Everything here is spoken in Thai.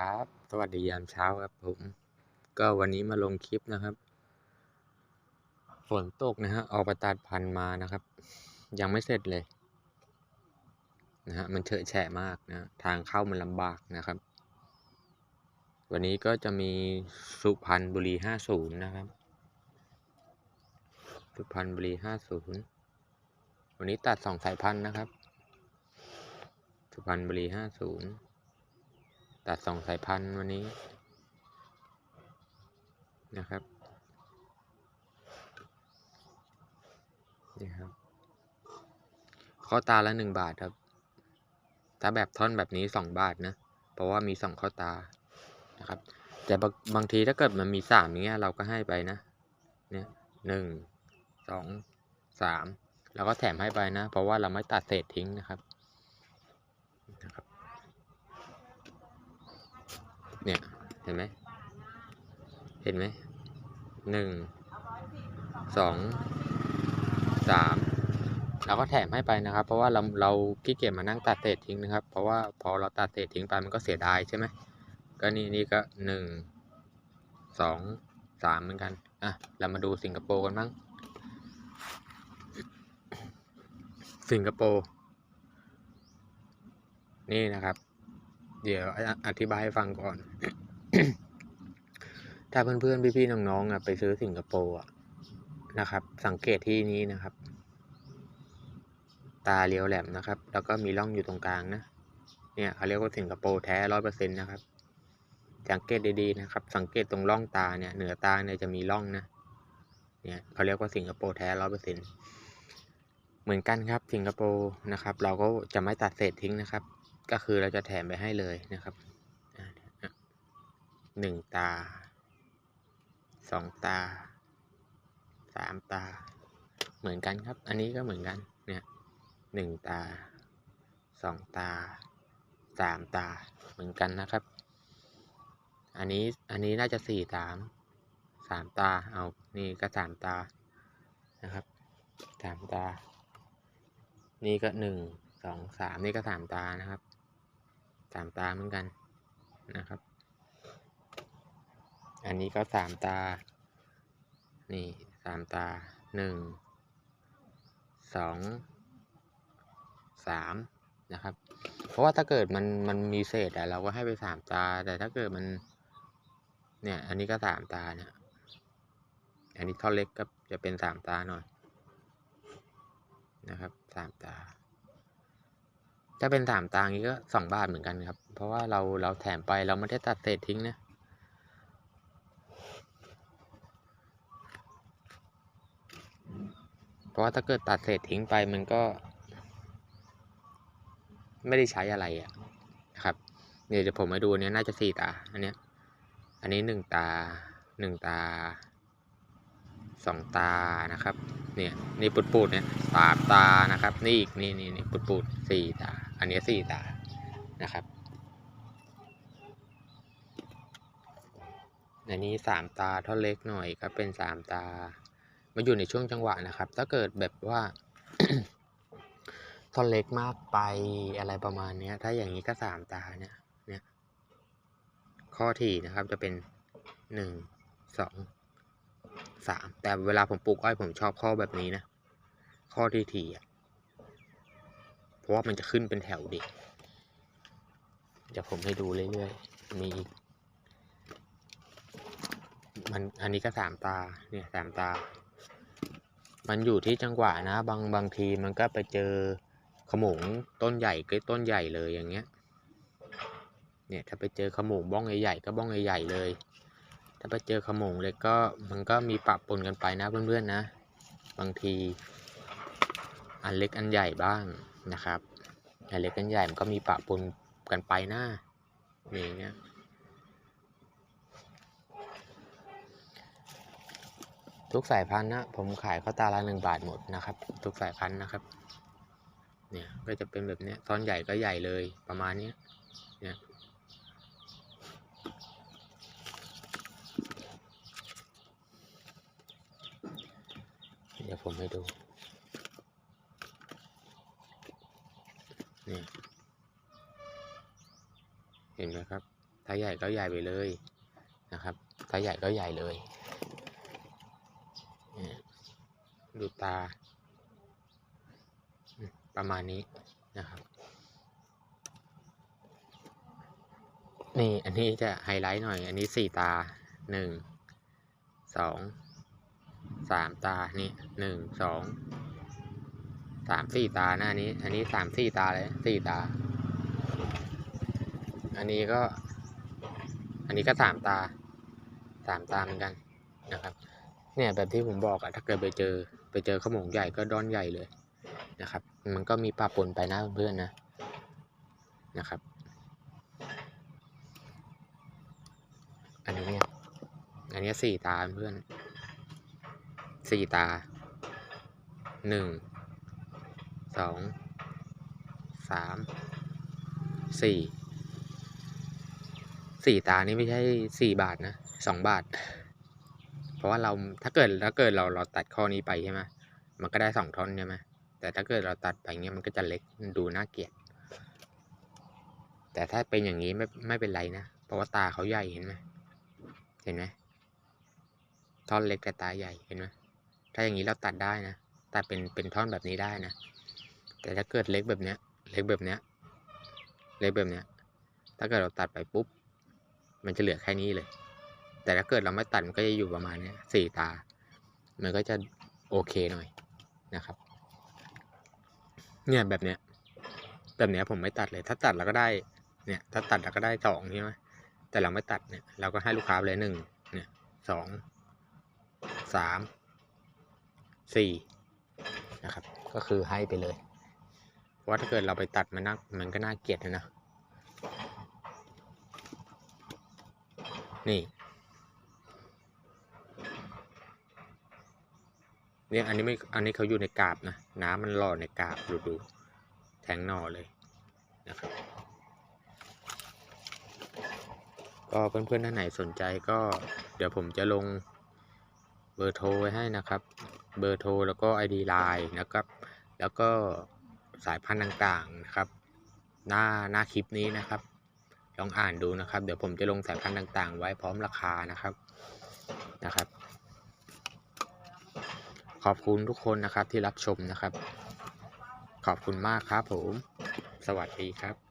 ครับ สวัสดียามเช้าครับผม ก็วันนี้มาลงคลิปนะครับ ฝนตกนะฮะออกไปตัดพันธุ์มานะครับ ยังไม่เสร็จเลยนะฮะมันเฉอะแฉะมากนะทางเข้ามันลำบากนะครับ วันนี้ก็จะมีสุพรรณบุรีห้าศูนย์นะครับ สุพรรณบุรีห้าศูนย์วันนี้ตัดสองสายพันธุ์นะครับ สุพรรณบุรีห้าศูนย์ ตัดสองสายพันธุ์วันนี้นะครับนี่ครับข้อตาละหนึ่งบาทครับ ถ้าแบบท่อนแบบนี้สองบาทนะ เพราะว่ามีสองข้อตานะครับ แต่บางทีถ้าเกิดมันมีสามอย่างเงี้ยเราก็ให้ไปนะ เนี่ยหนึ่งสองสามเราก็แถมให้ไปนะ เพราะว่าเราไม่ตัดเศษทิ้งนะครับ เนี่ย เห็นไหม เห็นไหม หนึ่ง สอง สาม เราก็แถมให้ไปนะครับ เพราะว่าเราเราขี้เกียจมานั่งตัดเศษทิ้งนะครับ เพราะว่าพอเราตัดเศษทิ้งไปมันก็เสียดายใช่ไหม ก็นี่นี่ก็หนึ่ง สอง สามเหมือนกัน อะ เรามาดูสิงคโปร์กันบ้าง สิงคโปร์ นี่นะครับ เดี๋ยวอธิบายให้ฟังก่อน ถ้าเพื่อนๆ พี่ๆ น้องๆอะไปซื้อสิงคโปร์อะนะครับ สังเกตที่นี้นะครับ ตาเรียวแหลมนะครับ แล้วก็มีร่องอยู่ตรงกลางนะ เนี่ยเขาเรียกว่าสิงคโปร์แท้ร้อยเปอร์เซ็นต์นะครับ สังเกตดีๆนะครับ สังเกตตรงร่องตาเนี่ย เหนือตาเนี่ยจะมีร่องนะ เนี่ยเขาเรียกว่าสิงคโปร์แท้ร้อยเปอร์เซ็นต์เหมือนกันครับสิงคโปร์นะครับ เราก็จะไม่ตัดเศษทิ้งนะครับ ก็คือเราจะแถมไปให้เลยนะครับหนึ่งตาสองตาสามตา เหมือนกันครับ อันนี้ก็เหมือนกัน เนี่ยหนึ่งตาสองตาสามตาเหมือนกันนะครับ อันนี้อันนี้น่าจะสี่สามสามตาเอานี่ก็สามตานะครับสามตา นี่ก็หนึ่งสองสามนี่ก็สามตานะครับ สามตาเหมือนกันนะครับ อันนี้ก็สามตา นี่สามตาหนึ่งสองสามนะครับ เพราะว่าถ้าเกิดมันมันมีเศษอะเราก็ให้ไปสามตา แต่ถ้าเกิดมัน เนี่ย อันนี้ก็สามตาเนี่ย อันนี้ท่อเล็กก็จะเป็นสามตาหน่อยนะครับสามตา ถ้าเป็นสามตางนี้ก็สองบาทเหมือนกันครับ เพราะว่าเราเราแถมไปเราไม่ได้ตัดเศษทิ้งนะ เพราะว่าถ้าเกิดตัดเศษทิ้งไปมันก็ ไม่ได้ใช้อะไรอะนะครับเดี๋ยวผมมาดูเนี้ยน่าจะสี่ตา อันเนี้ย อันนี้หนึ่งตาหนึ่งตาสองตานะครับ เนี่ย นี่ปุดปูดเนี่ยสามตานะครับ นี่อีก นี่นี่นี่ปุดปูดสี่ตา อันนี้สี่ตานะครับ อันนี้สามตาท่อนเล็กหน่อยก็เป็นสามตา มาอยู่ในช่วงจังหวะนะครับ ถ้าเกิดแบบว่าท่อนเล็กมากไปอะไรประมาณนี้ถ้าอย่างนี้ก็สามตาเนี่ยเนี่ยข้อถี่นะครับจะเป็นหนึ่งสองสามแต่เวลาผมปลูกอ้อยผมชอบข้อแบบนี้นะ ข้อที่ถี่อะ ราะว่ามันจะขึ้นเป็นแถวดีเดี๋ยวผมให้ดูเรื่อยๆ มีอีก มันอันนี้ก็สามตา เนี่ยสามตา มันอยู่ที่จังหวะนะ บางบางทีมันก็ไปเจอขมงต้นใหญ่ก็ต้นใหญ่เลยอย่างเงี้ย เนี่ยถ้าไปเจอขมงบ้องใหญ่ๆก็บ้องใหญ่ๆเลย ถ้าไปเจอขมงเล็กก็มันก็มีปะปนกันไปนะเพื่อนๆนะ บางที อันเล็กอันใหญ่บ้างนะครับอันเล็กอันใหญ่มันก็มีปะปนกันไปนะนี่อย่างเงี้ยทุกสายพันธุ์นะผมขายข้าวตาละหนึ่งบาทหมดนะครับ ทุกสายพันธุ์นะครับ เนี่ยก็จะเป็นแบบเนี้ยตอนใหญ่ก็ใหญ่เลยประมาณเนี้ยเนี่ยเดี๋ยวผมให้ดูเนี่ยเห็นไหมครับ ถ้าใหญ่ก็ใหญ่ไปเลยนะครับ ถ้าใหญ่ก็ใหญ่เลย ดูตา ประมาณนี้นะครับ นี่อันนี้จะไฮไลท์หน่อย อันนี้สี่ตาหนึ่งสองสามตา นี่หนึ่งสองสามสี่ตาหนะอันนี้ อันนี้สามสี่ตาเลยสี่ตา อันนี้ก็ อันนี้ก็สามตาสามตาเหมือนกันนะครับ เนี่ยแบบที่ผมบอกอะถ้าเกิดไปเจอไปเจอขโมงใหญ่ก็ดอนใหญ่เลยนะครับ มันก็มีปลาปนไปนะเพื่อนๆนะนะครับ อันนี้เนี่ยอันนี้สี่ตาเพื่อนสี่ตาหนึ่งสองสามสี่ สี่ตานี่ไม่ใช่สี่บาทนะสองบาท เพราะว่าเราถ้าเกิดถ้าเกิดเราเราตัดข้อนี้ไปใช่ไหมมันก็ได้สองท่อนใช่ไหมแต่ถ้าเกิดเราตัดไปเงี้ยมันก็จะเล็กมันดูน่าเกลียด แต่ถ้าเป็นอย่างนี้ไม่ไม่เป็นไรนะ เพราะว่าตาเขาใหญ่เห็นไหมเห็นไหมท่อนเล็กแต่ตาใหญ่เห็นไหมถ้าอย่างนี้เราตัดได้นะตัดเป็นเป็นท่อนแบบนี้ได้นะ แต่ถ้าเกิดเล็กแบบเนี้ย เล็กแบบเนี้ย เล็กแบบเนี้ย ถ้าเกิดเราตัดไปปุ๊บ มันจะเหลือแค่นี้เลย แต่ถ้าเกิดเราไม่ตัดมันก็จะอยู่ประมาณนี้สี่ตา มันก็จะโอเคหน่อยนะครับ เนี่ยแบบเนี้ยแบบเนี้ยผมไม่ตัดเลย ถ้าตัดเราก็ได้ เนี่ย ถ้าตัดเราก็ได้สองใช่ไหมแต่เราไม่ตัดเนี่ย เราก็ให้ลูกค้าไปเลยหนึ่งเนี่ยสองสามสี่นะครับ ก็คือให้ไปเลย เพราะว่าถ้าเกิดเราไปตัดมันน่ามันก็น่าเกลียดนะ นี่เนี่ยอันนี้ไม่ อันนี้เขาอยู่ในกาบนะ น้ำมันหล่อในกาบดูดู แทงหน่อเลยนะครับ ก็เพื่อนๆท่านไหนสนใจก็เดี๋ยวผมจะลงเบอร์โทรไว้ให้นะครับ เบอร์โทรแล้วก็ ID Line นะครับ แล้วก็สายพันธุ์ต่างๆนะครับ หน้าหน้าคลิปนี้นะครับ ลองอ่านดูนะครับ เดี๋ยวผมจะลงสายพันธุ์ต่างๆ ไว้พร้อมราคานะครับนะครับ ขอบคุณทุกคนนะครับที่รับชมนะครับ ขอบคุณมากครับผม สวัสดีครับ